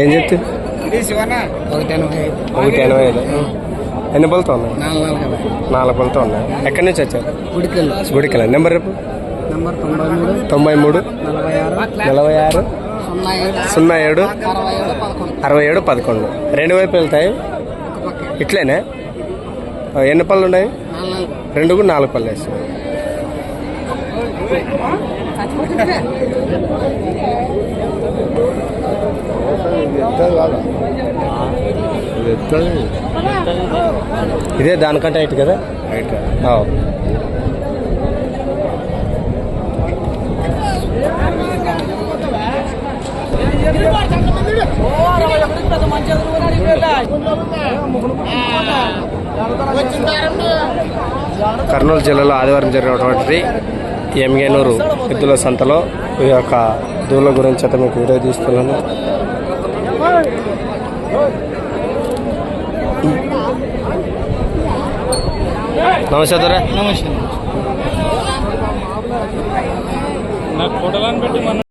ఏం చెప్తే? ఒకటి ఎనభై ఐదు. ఎన్ని పళ్ళతో ఉన్నాయి? నాలుగు నాలుగు ఉన్నాయి. ఎక్కడి నుంచి వచ్చారు? గుడికెళ్ళి. నెంబర్ రేపు తొంభై మూడు నలభై ఆరు సున్నా ఏడు అరవై ఏడు పదకొండు. రెండు వైపు వెళ్తాయి. ఇట్లేనే? ఎన్ని పళ్ళు ఉన్నాయి? నాలుగు రెండు కూడా నాలుగు పళ్ళు వేస్తాయి. ఇదే దానికంటే హైట్ కదా. కర్నూలు జిల్లాలో ఆదివారం జరిగినటువంటి ఎంగేనూరు ఎద్దుల సంతలో ఈ యొక్క దూల గురించి అయితే మీకు వీడియో తీస్తున్నాను నమస్తే దొర నమస్తే. నాకు ఫోటోలను పెట్టి మన